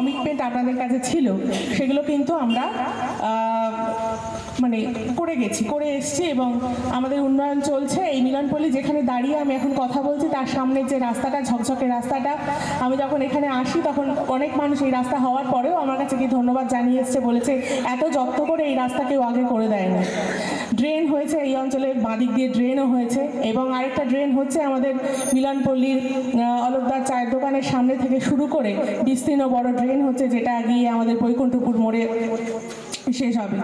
Commitment আপনাদের কাছে ছিল সেগুলো কিন্তু আমরা মানে করে গেছি করে এসেছি এবং আমাদের উন্নয়ন চলছে। এই মিলনপল্লী যেখানে দাঁড়িয়ে আমি এখন কথা বলছি তার সামনে যে রাস্তাটা ঝকঝকে রাস্তাটা আমি যখন এখানে আসি তখন অনেক মানুষ এই রাস্তা হওয়ার পরেও আমার কাছে কি ধন্যবাদ জানিয়ে এসছে বলেছে এত যত্ন করে এই রাস্তা কেউ আগে করে দেয়নি। ড্রেন হয়েছে এই অঞ্চলে বাঁদিক দিয়ে ড্রেনও হয়েছে এবং আরেকটা ড্রেন হচ্ছে আমাদের মিলনপল্লীর আহ, অলোকদার চায়ের দোকানের সামনে থেকে শুরু করে বিস্তীর্ণ বড় ড্রেন হচ্ছে যেটা গিয়ে আমাদের বৈকুণ্ঠপুর মোড়ে শেষ হবে।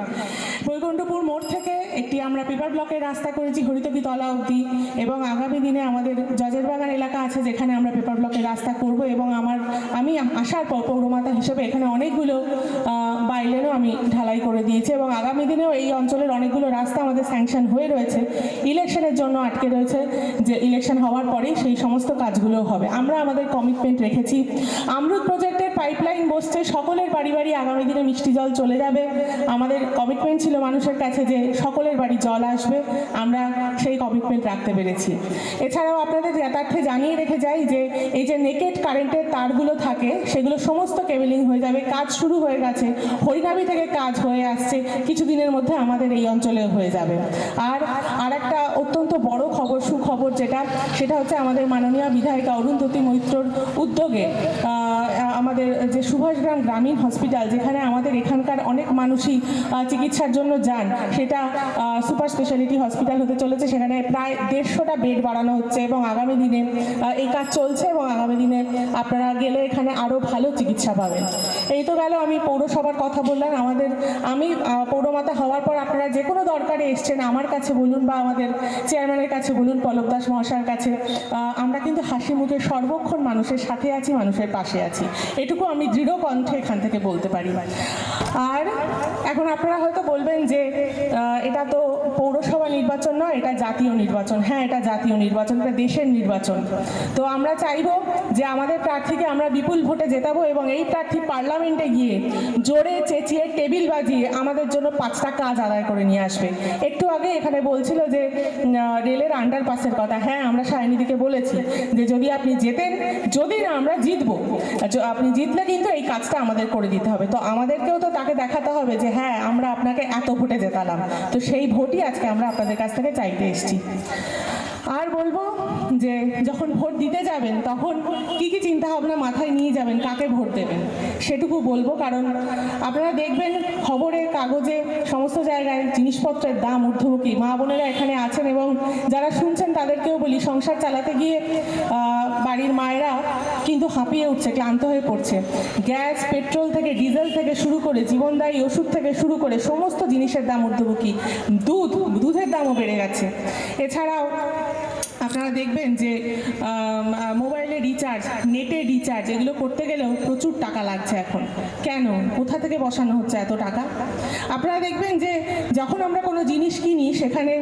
বৈকুণ্ঠপুর মোড় থেকে একটি আমরা পেপার ব্লকের রাস্তা করেছি হরিতকি তলা অবধি এবং আগামী দিনে আমাদের জজের বাগান এলাকা আছে যেখানে আমরা পেপার ব্লকের রাস্তা করব এবং আমার, আমি আসার পর পৌরমাতা হিসেবে এখানে অনেকগুলো বাইলেনও আমি ঢালাই করে দিয়েছি এবং আগামী দিনেও এই অঞ্চলের অনেকগুলো রাস্তা আমাদের স্যাংশন হয়ে রয়েছে। ইলেকশনের জন্য আটকে রয়েছে যে ইলেকশন হওয়ার পরেই সেই সমস্ত কাজগুলো হবে। আমরা আমাদের কমিটমেন্ট রেখেছি। আমরুদ প্রজেক্টের পাইপলাইন বসছে, সকলের বাড়ি বাড়ি আগামী দিনে মিষ্টি জল চলে যাবে। আমাদের কমিটমেন্ট ছিল মানুষের কাছে যে সকলের বাড়ি জল আসবে, আমরা সেই কমিটমেন্ট রাখতে পেরেছি। এছাড়াও আপনাদের যথার্থে জানিয়ে রেখে যাই যে, এই যে নেকেট কারেন্টের তারগুলো থাকে, সেগুলো সমস্ত কেবেলিং হয়ে যাবে। কাজ শুরু হয়ে গেছে হরিনাবি থেকে কাজ হয়ে আসছে, কিছুদিনের মধ্যে আমাদের এই অঞ্চলে হয়ে যাবে। আর আর একটা অত্যন্ত বড় খবর, সুখবর যেটা, সেটা হচ্ছে আমাদের মাননীয় বিধায়িকা অরুন্ধতী মৈত্রর উদ্যোগে আমাদের যে সুভাষগ্রাম গ্রামীণ হসপিটাল, যেখানে আমাদের এখানকার অনেক মানুষই চিকিৎসার জন্য যান, সেটা সুপার স্পেশালিটি হসপিটাল হতে চলেছে। সেখানে প্রায় দেড়শোটা বেড বাড়ানো হচ্ছে এবং আগামী দিনে এই কাজ চলছে এবং আগামী দিনে আপনারা গেলে এখানে আরও ভালো চিকিৎসা পাবেন। এই তো গেল আমি পৌরসভার কথা বললাম। আমাদের, আমি পৌরমাতা হওয়ার পর আপনারা যে কোনো দরকারে এসছেন, আমার কাছে বলুন বা আমাদের চেয়ারম্যানের কাছে বলুন, পলক দাস মহাশয়ের কাছে আমরা কিন্তু হাসি মুখে সর্বক্ষণ মানুষের সাথে আছি, মানুষের পাশে আছি। এটুকু আমি দৃঢ় কণ্ঠে এখান থেকে বলতে পারি। আর এখন আপনারা হয়তো বলবেন যে এটা তো পৌরসভা নির্বাচন নয়, এটা জাতীয় নির্বাচন। হ্যাঁ এটা জাতীয় নির্বাচন, এটা দেশের নির্বাচন। তো আমরা চাইব যে আমাদের প্রার্থীকে আমরা বিপুল ভোটে জেতাবো এবং এই প্রার্থী পার্লামেন্টে গিয়ে জোরে চেঁচিয়ে টেবিল বাজিয়ে আমাদের জন্য পাঁচটা কাজ আদায় করে নিয়ে আসবে। একটু আগে এখানে বলছিল যে রেলের আন্ডারপাসের কথা। হ্যাঁ আমরা সায়নিদিকে বলেছি যে, যদি আপনি জেতেন, যদি না, আমরা জিতবো। আপনি জিতলে কিন্তু এই কাজটা আমাদের করে দিতে হবে। তো আমাদেরকেও তো তাকে দেখাতে হবে যে হ্যাঁ আমরা আপনাকে এত ভোটে জেতালাম। তো সেই ভোটই আজকে আমরা আপনাদের কাছ থেকে চাইতে এসেছি। আর বলব যে যখন ভোট দিতে যাবেন, তখন কি কি চিন্তা ভাবনা মাথায় নিয়ে যাবেন, কাকে ভোট দেবেন, সেটুকু বলব। কারণ আপনারা দেখবেন খবরে, কাগজে, সমস্ত জায়গায় জিনিসপত্রের দাম ঊর্ধ্বমুখী। মা বোনেরা এখানে আছেন এবং যারা শুনছেন তাদেরকেও বলি, সংসার চালাতে গিয়ে বাড়ির মায়েরা কিন্তু হাঁপিয়ে উঠছে, ক্লান্ত হয়ে পড়ছে। গ্যাস, পেট্রোল থেকে, ডিজেল থেকে শুরু করে, জীবনদায়ী ওষুধ থেকে শুরু করে, সমস্ত জিনিসের দাম ঊর্ধ্বমুখী। দুধ, দুধের দামও বেড়ে গেছে। এছাড়াও আপনারা দেখবেন যে মোবাইলে রিচার্জ নেটে রিচার্জ এগুলো করতে গেলেও প্রচুর টাকা লাগছে এখন। কেন? কোথা থেকে বসানো হচ্ছে এত টাকা? আপনারা দেখবেন যে, যখন আমরা কোনো জিনিস কিনি, সেখানে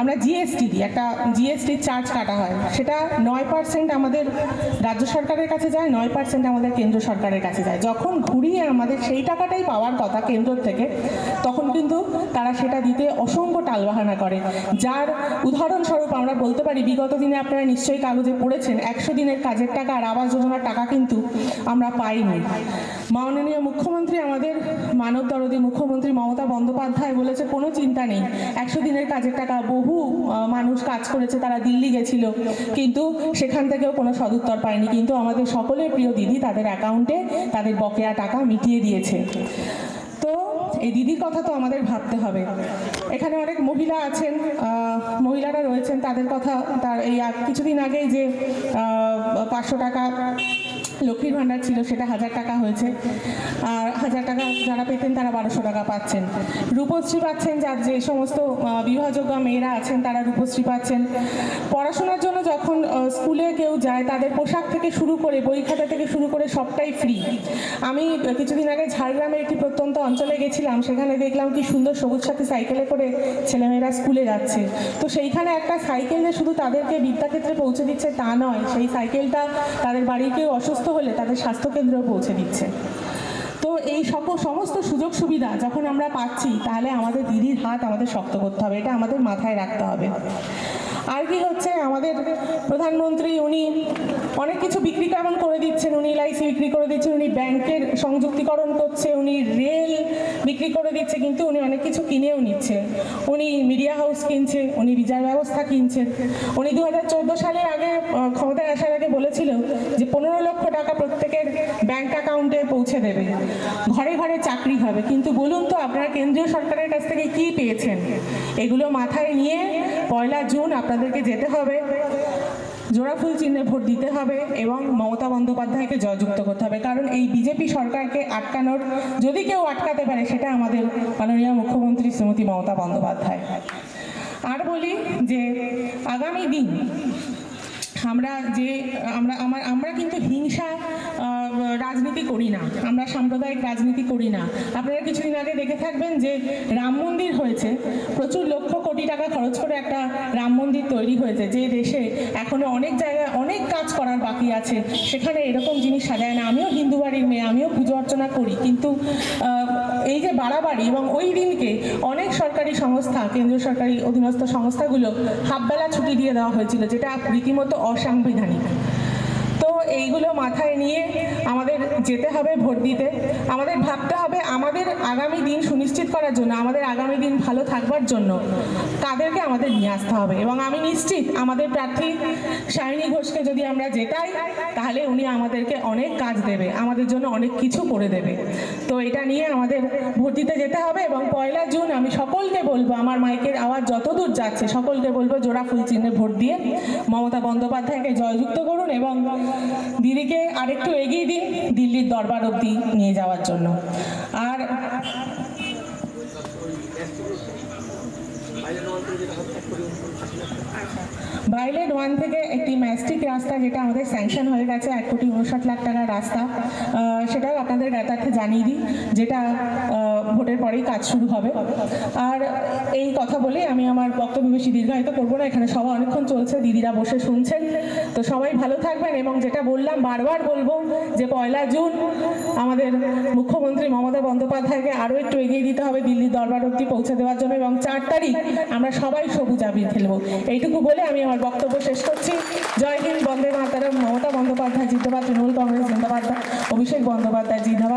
আমরা জিএসটি দিই। একটা জিএসটির চার্জ কাটা হয়। সেটা নয় পার্সেন্ট আমাদের রাজ্য সরকারের কাছে যায়, নয় পার্সেন্ট আমাদের কেন্দ্র সরকারের কাছে যায়। যখন ঘুরিয়ে আমাদের সেই টাকাটাই পাওয়ার কথা কেন্দ্র থেকে, তখন কিন্তু তারা সেটা দিতে অসংখ্য টালবাহানা করে। যার উদাহরণস্বরূপ আমরা বলতে পারি, বিগত দিনে আপনারা নিশ্চয়ই কাগজে পড়েছেন, একশো দিনের কাজের টাকা আর আবাস যোজনার টাকা কিন্তু আমরা পাইনি। মাননীয় মুখ্যমন্ত্রী আমাদের মানব দরদী মুখ্যমন্ত্রী মমতা বন্দ্যোপাধ্যায় বলেছে, কোনো চিন্তা নেই, একশো দিনের কাজের টাকা বহু মানুষ কাজ করেছে, তারা দিল্লি গেছিল, কিন্তু সেখান থেকেও কোনো সদুত্তর পায়নি, কিন্তু আমাদের সকলের প্রিয় দিদি তাদের অ্যাকাউন্টে তাদের বকেয়া টাকা মিটিয়ে দিয়েছে। এই দিদির কথা তো আমাদের ভাবতে হবে। এখানে অনেক মহিলা আছেন মহিলারা রয়েছেন, তাদের কথা, তার এই কিছুদিন আগেই যে পাঁচশো টাকা লক্ষ্মীর ভাণ্ডার ছিল, সেটা হাজার টাকা হয়েছে। আর হাজার টাকা যারা পেতেন, তারা বারোশো টাকা পাচ্ছেন। রূপশ্রী পাচ্ছেন, যার যে সমস্ত বিবাহযোগ্য মেয়েরা আছেন, তারা রূপশ্রী পাচ্ছেন। পড়াশোনার জন্য যখন স্কুলে কেউ যায়, তাদের পোশাক থেকে শুরু করে, বই খাতা থেকে শুরু করে সবটাই ফ্রি আমি কিছুদিন আগে ঝাড়গ্রামের একটি প্রত্যন্ত অঞ্চলে গেছিলাম, সেখানে দেখলাম কি সুন্দর সবুজ সাথী সাইকেলে করে ছেলেমেয়েরা স্কুলে যাচ্ছে। তো সেইখানে একটা সাইকেল যে শুধু তাদেরকে বিদ্যাক্ষেত্রে পৌঁছে দিচ্ছে তা নয়, সেই সাইকেলটা তাদের বাড়ির কেউ অসুস্থ হলে তাদের স্বাস্থ্যকেন্দ্রেও পৌঁছে দিচ্ছে। তো এই সকল সমস্ত সুযোগ সুবিধা যখন আমরা পাচ্ছি, তাহলে আমাদের দিদির হাত আমাদের শক্ত করতে হবে। এটা আমাদের মাথায় রাখতে হবে। আর কি হচ্ছে, আমাদের প্রধানমন্ত্রী উনি অনেক কিছু বিক্রি কেমন করে দিচ্ছেন? উনি এলআইসি বিক্রি করে দিচ্ছেন, উনি ব্যাংকের সংযুক্তিকরণ করছে, উনি রেল বিক্রি করে দিচ্ছে, কিন্তু উনি অনেক কিছু কিনেও নিচ্ছে। উনি মিডিয়া হাউস কিনছে, উনি বিচার ব্যবস্থা কিনছেন উনি দু হাজার চোদ্দ সালের আগে ক্ষমতায় আসার আগে বলেছিল যে পনেরো লক্ষ ব্যাংক অ্যাকাউন্টে পৌঁছে দেবে। ঘরে ঘরে চাকরি হবে। কিন্তু বলুন তো, আপনারা কেন্দ্রীয় সরকারের কাছ থেকে কি পেয়েছেন? এগুলো মাথায় নিয়ে পয়লা জুন আপনাদেরকে যেতে হবে। জোড়াফুল চিহ্নে ভোট দিতে হবে এবং মমতা বন্দ্যোপাধ্যায়কে জয়যুক্ত করতে হবে। কারণ এই বিজেপি সরকারকে আটকানোর যদি কেউ আটকাতে পারে, সেটা আমাদের মাননীয় মুখ্যমন্ত্রী শ্রীমতী মমতা বন্দ্যোপাধ্যায়। আর বলি যে, আগামী দিন আমরা যে, আমরা, আমার, আমরা কিন্তু হিংসা রাজনীতি করি না। আমরা সাম্প্রদায়িক রাজনীতি করি না। আপনারা কিছুদিন আগে দেখে থাকবেন যে রাম মন্দির হয়েছে। প্রচুর লক্ষ কোটি টাকা খরচ করে একটা রাম মন্দির তৈরি হয়েছে, যে দেশে এখনও অনেক জায়গায় অনেক কাজ করার বাকি আছে। সেখানে এরকম জিনিস সাজায় না। আমিও হিন্দু বাড়ির মেয়ে, আমিও পুজো অর্চনা করি। কিন্তু এই যে বাড়াবাড়ি এবং ওই দিনকে অনেক সরকারি সংস্থা, কেন্দ্রীয় সরকারি অধীনস্থ সংস্থাগুলো হাফবেলা ছুটি দিয়ে দেওয়া হয়েছিল, যেটা রীতিমতো অসাংবিধানিক। এইগুলো মাথায় নিয়ে আমাদের যেতে হবে ভোট দিতে। আমাদের ভাবতে হবে আমাদের আগামী দিন সুনিশ্চিত করার জন্য, আমাদের আগামী দিন ভালো থাকবার জন্য তাদেরকে আমাদের নিয়ে আসতে হবে। এবং আমি নিশ্চিত আমাদের প্রার্থী শাইনী ঘোষকে যদি আমরা জেতাই, তাহলে উনি আমাদেরকে অনেক কাজ দেবে, আমাদের জন্য অনেক কিছু করে দেবে। তো এটা নিয়ে আমাদের ভোট দিতে যেতে হবে এবং পয়লা জুন আমি সকলকে বলব, আমার মাইকের আওয়াজ যতদূর যাচ্ছে, সকলকে বলব জোড়া ফুল চিহ্নে ভোট দিয়ে মমতা বন্দ্যোপাধ্যায়কে জয়যুক্ত করুন এবং দিদিকে আরেকটু এগিয়ে দিন দিল্লির দরবার অবধি নিয়ে যাওয়ার জন্য। আর ভাইলেট ওয়ান থেকে একটি ম্যাস্টিক রাস্তা, যেটা আমাদের স্যাংশন হয়ে গেছে, এক কোটি উনষাট লাখ টাকার রাস্তা। সেটাও আপনাদের জ্ঞাতার্থে জানিয়ে দিই, যেটা ভোটের পরেই কাজ শুরু হবে। আর এই কথা বলে আমি আমার বক্তব্য বেশি দীর্ঘায়িত করব না। এখানে সবাই অনেকক্ষণ চলছে, দিদিরা বসে শুনছেন। তো সবাই ভালো থাকবেন এবং যেটা বললাম, বারবার বলব যে পয়লা জুন আমাদের মুখ্যমন্ত্রী মমতা বন্দ্যোপাধ্যায়কে আরও একটু এগিয়ে দিতে হবে দিল্লির দরবার অব্দি পৌঁছে দেওয়ার জন্য এবং চার তারিখ আমরা সবাই সবুজ আবির খেলব। এইটুকু বলে আমি আমার বক্তব্য শেষ করছি। জয় হিন্দ, বন্দে মাতারাম। মমতা বন্দ্যোপাধ্যায় জিন্দাবাদ, তৃণমূল কংগ্রেস জিন্দাবাদ, অভিষেক বন্দ্যোপাধ্যায় জিন্দাবাদ।